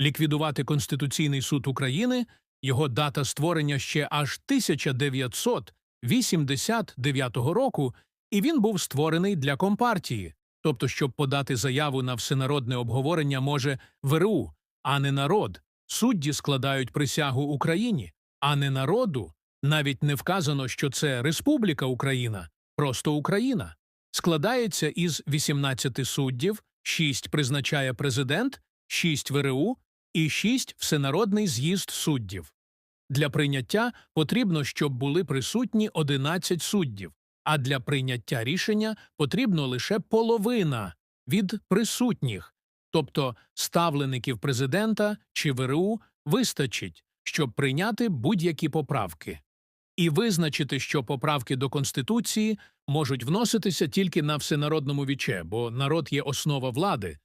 ліквідувати Конституційний суд України, його дата створення ще аж 1989 року, і він був створений для Компартії, тобто, щоб подати заяву на всенародне обговорення може ВРУ, а не народ. Судді складають присягу Україні, а не народу. Навіть не вказано, що це Республіка Україна, просто Україна. Складається із 18 суддів, 6 призначає президент, 6 ВРУ і 6 Всенародний з'їзд суддів. Для прийняття потрібно, щоб були присутні 11 суддів, а для прийняття рішення потрібно лише половина від присутніх, тобто ставлеників президента чи ВРУ вистачить, щоб прийняти будь-які поправки. І визначити, що поправки до Конституції можуть вноситися тільки на всенародному віче, бо народ є основа влади,